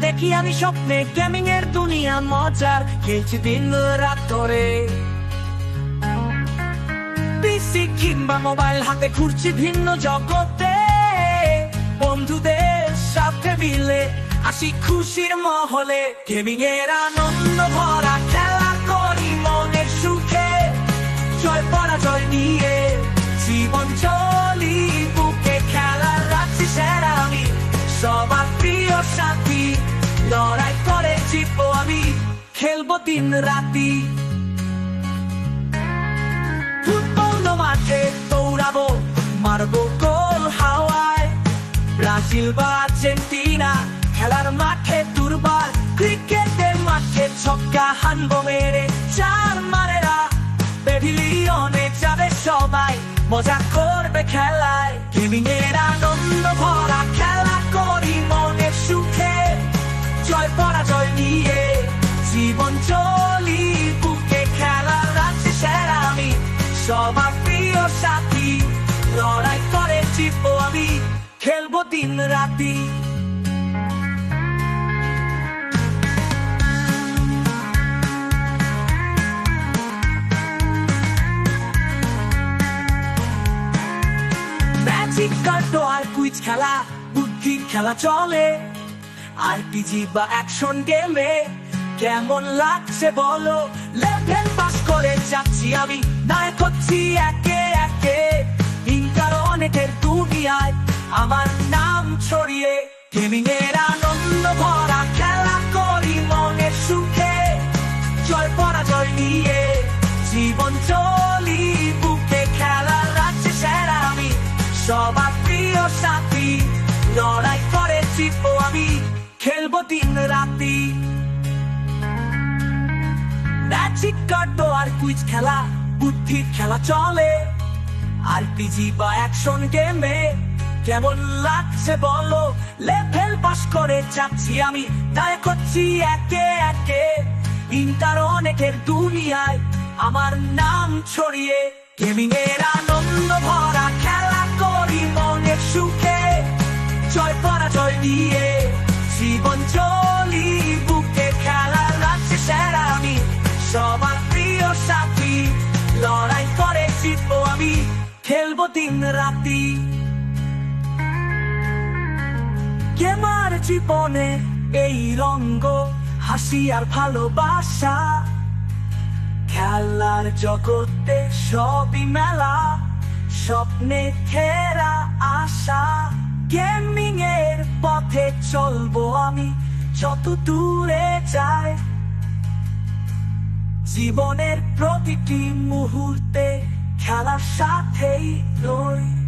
দেখি আমি স্বপ্নে দুনিয়া মজার খেলছি দিন রাত ধরে পিসি কিংবা মোবাইল হাতে ঘুরছি ভিন্ন জগতে। বন্ধুদের সাথে মিলে আসি খুশির মহলে গেমিং এর আনন্দ দিন রাতি। ফুটবল মাঠে দৌড়াবো, মারবো গোল হাওয়ায়। ব্রাজিল বা আর্জেন্টিনা, খেলার মাঠে দুর্বার। ক্রিকেটের মাঠে ছক্কা হানবো মেরে, চার মারেরা। পেভিলিয়নে যাবে সবাই, মজা করবে খেলায়। গেমিং এর খেলব দিন রাতি। ম্যাজিক কার্ড আর কুইজ খেলা বুদ্ধির খেলা চলে। আরপিজি বা অ্যাকশন গেমে কেমন লাগছে বলো? লেভেল পাস করে যাচ্ছি আমি, নায়ক হচ্ছি একে। গেমিং এর আনন্দ ভরা খেলা করি মনের সুখে। জয় পরাজয় নিয়ে জীবন চলি, বুকে খেলা রাখছে সেরা আমি। সবার প্রিয় সাথী, লড়াই করে জিতবো আমি। খেলব দিন রাতি। ম্যাজিক কার্ড আর কুইজ খেলা, বুদ্ধির খেলা চলে। আরপিজি বা অ্যাকশন গেমে কেমন লাগছে বলো? লেভেল পাস করে যাচ্ছি আমি নায়ক করছি একে একে। ইন্টার অনেকের দুনিয়ায় আমার নাম ছড়িয়ে। গেমিং এর আনন্দ ভরা খেলা করি মনের সুখে। জয় পরাজয় নিয়ে জীবন চলি, বুকে খেলা রাখছে সেরা আমি। সবার প্রিয় সাথী, লড়াই করে জিতবো আমি, খেলব দিন রাতি কেমার জীবনে এই রঙ্গ? হাসি আর ভালোবাসা। খেলার জগতে সবই মেলা, স্বপ্নে ঘেরা আশা। গেমিং এর পথে চলবো আমি যত দূরে যাই। জীবনের প্রতিটি মুহূর্তে খেলার সাথেই রই।